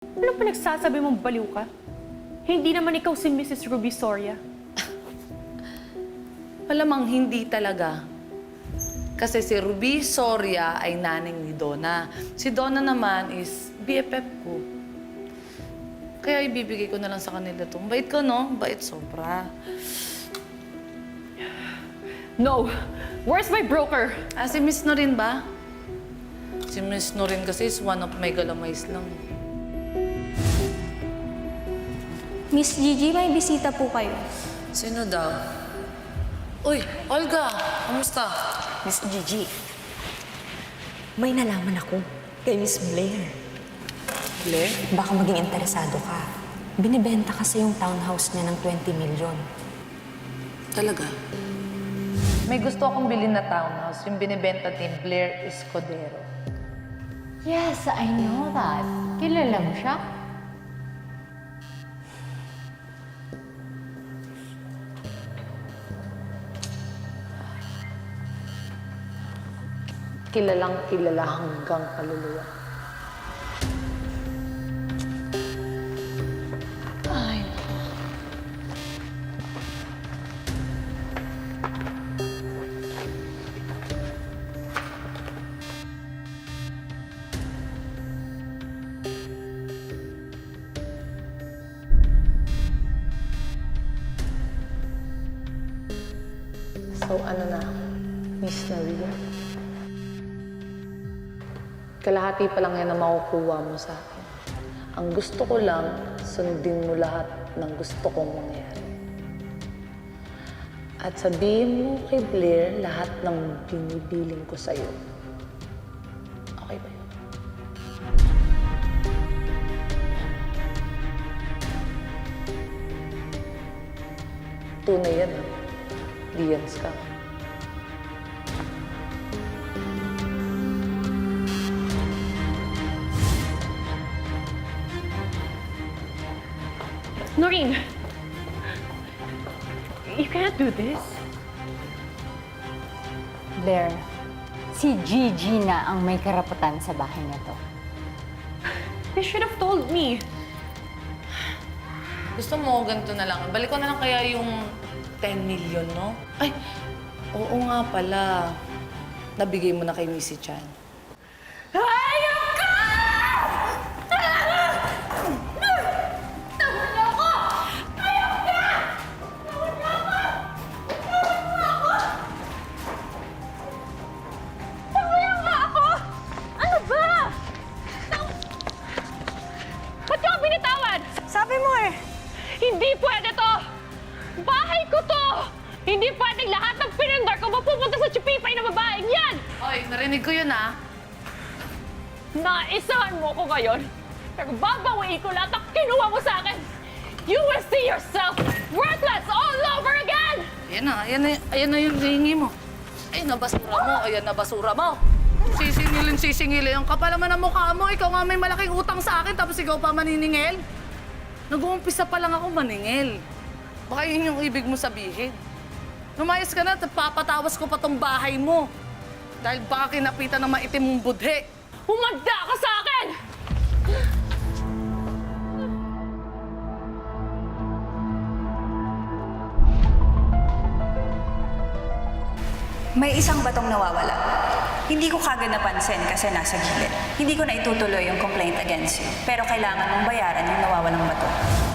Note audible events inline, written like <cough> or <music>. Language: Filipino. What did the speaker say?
Anong pinagsasabi mong baliw ka? Hindi naman ikaw si Mrs. Ruby Soria. <laughs> Malamang hindi talaga. Kasi si Ruby Soria ay naning ni Donna. Si Donna naman is BFF ko. Kaya ibibigay ko na lang sa kanila to. Bait ko, no? Bait sobra. No! Where's my broker? Ah, si Miss Norin ba? Si Miss Norin kasi is one of my galamays lang. Miss Gigi, may bisita po kayo. Sino daw? Uy, Olga! Kamusta? Miss Gigi, may nalaman ako kay Miss Blair. Blair? Baka maging interesado ka. Binibenta kasi yung townhouse niya ng 20 million. Talaga? May gusto akong bilhin na townhouse, yung binibenta ni Blair Escudero. Yes, I know that. Kilala mo siya? Kilalang kilala hanggang kaluluwa. Ay, So ano na, Miss Maria? Kalahati pa lang yan na makukuha mo sa akin. Ang gusto ko lang, sundin mo lahat ng gusto kong mangyari. At sabihin mo kay Blair lahat ng binibiling ko sa'yo. Okay ba yun? Tunay yan, ha? Dians ka. Noreen! You can't do this. Blair, si Gigi na ang may karapatan sa bahay na to. They should have told me. Gusto mo, ganito na lang. Balik ko na lang kaya yung 10 million, no? Ay, oo nga pala. Nabigay mo na kay Missy Chan. Hayop Hindi pwede to! Bahay ko to! Hindi pwedeng lahat ng pinundar ko mapupunta sa chupipay na babaeng yan! Oy, narinig ko yun, ah. Naisahan mo ko ngayon, pero babawiin ko lahat ng kinuha mo sa akin! You will see yourself worthless all over again! Ayan na, ayan na, ayan na yung hihingi mo. Ay, nabasura mo. Ayan na basura mo. Sisingilin, sisingilin. Ang kapal naman ang mukha mo. Ikaw nga may malaking utang sa akin, tapos ikaw pa maniningil. Nag-uumpisa pa lang ako maningil. Baka yun yung ibig mo sabihin. Lumayas ka na, at papatawas ko pa tong bahay mo. Dahil baka kinapitan ng maitim mong budhe. Humanda ka sa akin! may isang batong nawawala. Hindi ko kagad napansin kasi nasa gilid. Hindi ko na itutuloy yung complaint against you. Pero kailangan mong bayaran yung nawawalang bato.